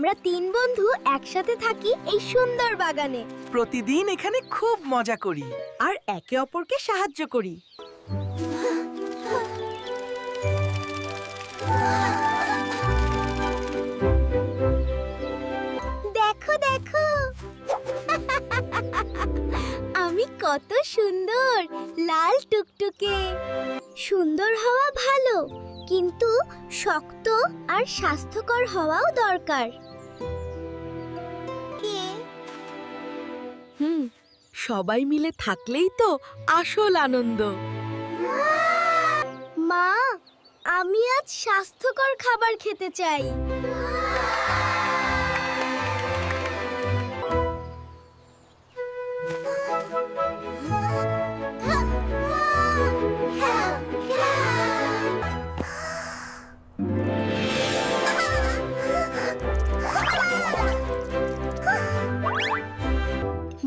আমরা তিন বন্ধু একসাথে থাকি এই সুন্দর বাগানে। প্রতিদিন এখানে খুব মজা করি আর একে অপরকে সাহায্য করি। দেখো দেখো। আমি কত সুন্দর লাল টুকটুকে। সুন্দর হওয়া ভালো কিন্তু শক্ত আর স্বাস্থ্যকর হওয়াও দরকার। সবাই মিলে থাকলেই তো আসল আনন্দ। মা আমি আজ স্বাস্থ্যকর খাবার খেতে চাই।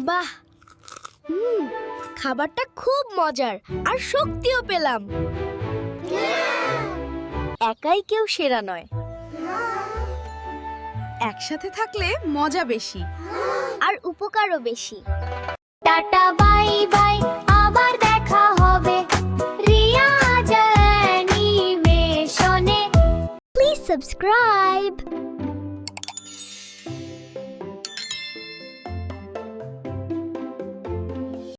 বাহ হুম খাবারটা খুব মজার আর শক্তিও পেলাম। একাই কেউ সেরা নয়। একসাথে থাকলে মজা বেশি। আর উপকারও বেশি। টাটা বাই বাই আবার দেখা হবে। Riya অ্যানিমেশনে please subscribe